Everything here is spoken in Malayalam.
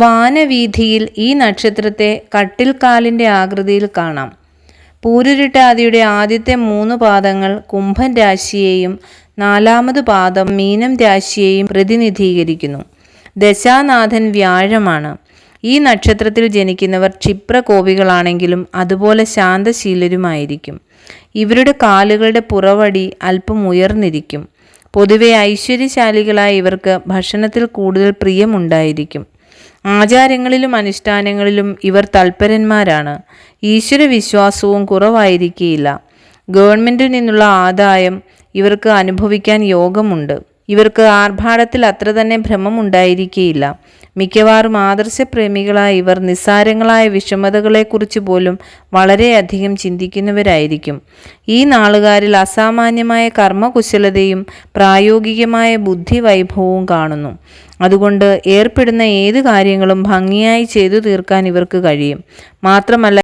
വാനവീഥിയിൽ ഈ നക്ഷത്രത്തെ കട്ടിൽക്കാലിന്റെ ആകൃതിയിൽ കാണാം. പൂരുരുട്ടാതിയുടെ ആദ്യത്തെ മൂന്ന് പാദങ്ങൾ കുംഭൻ രാശിയെയും നാലാമത് പാദം മീനം രാശിയെയും പ്രതിനിധീകരിക്കുന്നു. ദശാനാഥൻ വ്യാഴമാണ്. ഈ നക്ഷത്രത്തിൽ ജനിക്കുന്നവർ ക്ഷിപ്രകോപികളാണെങ്കിലും അതുപോലെ ശാന്തശീലരുമായിരിക്കും. ഇവരുടെ കാലുകളുടെ പുറവടി അല്പം ഉയർന്നിരിക്കും. പൊതുവെ ഐശ്വര്യശാലികളായ ഇവർക്ക് ഭക്ഷണത്തിൽ കൂടുതൽ പ്രിയമുണ്ടായിരിക്കും. ആചാരങ്ങളിലും അനുഷ്ഠാനങ്ങളിലും ഇവർ തൽപരന്മാരാണ്. ഈശ്വരവിശ്വാസവും കുറവായിരിക്കില്ല ഗവൺമെന്റിൽ നിന്നുള്ള ആദായം ഇവർക്ക് അനുഭവിക്കാൻ യോഗമുണ്ട്. ഇവർക്ക് ആർഭാടത്തിൽ അത്ര തന്നെ ഭ്രമം ഉണ്ടായിരിക്കുകയില്ല മിക്കവാറും ആദർശപ്രേമികളായ ഇവർ നിസ്സാരങ്ങളായ വിഷമതകളെക്കുറിച്ച് പോലും വളരെയധികം ചിന്തിക്കുന്നവരായിരിക്കും. ഈ നാളുകാരിൽ അസാമാന്യമായ കർമ്മകുശലതയും പ്രായോഗികമായ ബുദ്ധിവൈഭവവും കാണുന്നു. അതുകൊണ്ട് ഏർപ്പെടുന്ന ഏത് കാര്യങ്ങളും ഭംഗിയായി ചെയ്തു തീർക്കാൻ ഇവർക്ക് കഴിയും. മാത്രമല്ല